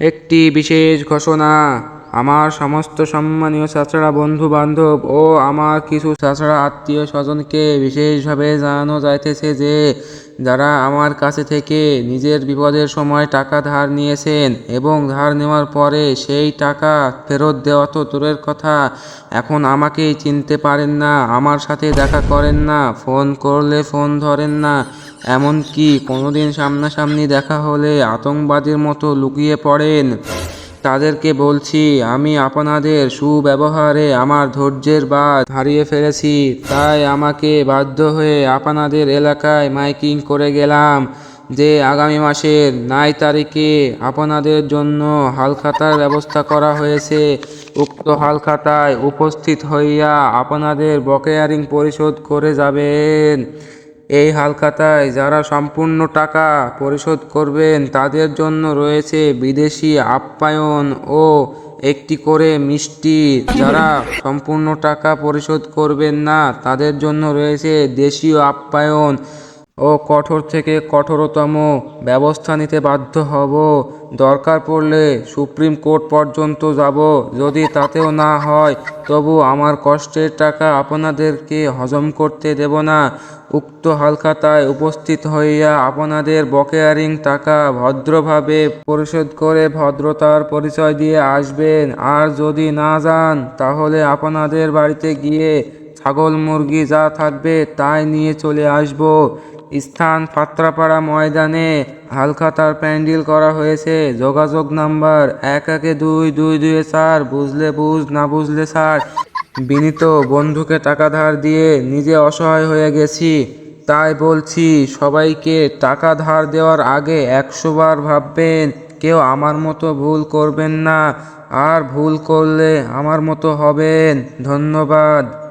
একটি বিশেষ ঘোষণা। আমার সমস্ত সম্মানীয় চাচড়া বন্ধু বান্ধব ও আমার কিছু চাচড়া আত্মীয় স্বজনকে বিশেষভাবে জানানো যাইতেছে যে, যারা আমার কাছে থেকে নিজের বিপদের সময় টাকা ধার নিয়েছেন এবং ধার নেওয়ার পরে সেই টাকা ফেরত দেওয়া তো দূরের কথা, এখন আমাকেই চিনতে পারেন না, আমার সাথে দেখা করেন না, ফোন করলে ফোন ধরেন না। এমনকি কোনোদিন সামনাসামনি দেখা হলে আতঙ্কবাদীর মতো লুকিয়ে পড়েন। তাদেরকে বলছি, আমি আপনাদের সুব্যবহারে আমার ধৈর্যের বাদ হারিয়ে ফেলেছি। তাই আমাকে বাধ্য হয়ে আপনাদের এলাকায় মাইকিং করে গেলাম যে আগামী মাসের নয় তারিখে আপনাদের জন্য হালখাতার ব্যবস্থা করা হয়েছে। উক্ত হালখাতায় উপস্থিত হইয়া আপনাদের বকেয়ারিং পরিশোধ করে যাবেন। এই হালখাতায় যারা সম্পূর্ণ টাকা পরিশোধ করবেন, তাদের জন্য রয়েছে বিদেশি আপ্যায়ন ও একটি করে মিষ্টি। যারা সম্পূর্ণ টাকা পরিশোধ করবেন না, তাদের জন্য রয়েছে দেশীয় আপ্যায়ন। ও কঠোর থেকে কঠোরতম ব্যবস্থা নিতে বাধ্য হব। দরকার পড়লে সুপ্রিম কোর্ট পর্যন্ত যাব। যদি তাতেও না হয়, তবু আমার কষ্টের টাকা আপনাদেরকে হজম করতে দেব না। উক্ত হালখাতায় উপস্থিত হইয়া আপনাদের বকেয়ারিং টাকা ভদ্রভাবে পরিশোধ করে ভদ্রতার পরিচয় দিয়ে আসবেন। আর যদি না যান, তাহলে আপনাদের বাড়িতে গিয়ে ছাগল, মুরগি যা থাকবে তাই নিয়ে চলে আসব। স্থান পাত্রাপাড়া ময়দানে হালখাতার প্যান্ডেল করা হয়েছে। যোগাযোগ নাম্বার এক একে দুই দুই দুই চার, বুঝলে বুঝ, না বুঝলে স্যার বিনীত বন্ধুকে টাকা ধার দিয়ে নিজে অসহায় হয়ে গেছি। তাই বলছি, সবাইকে টাকা ধার দেওয়ার আগে একশো বার ভাববেন, কেউ আমার মতো ভুল করবেন না। আর ভুল করলে আমার মতো হবেন। ধন্যবাদ।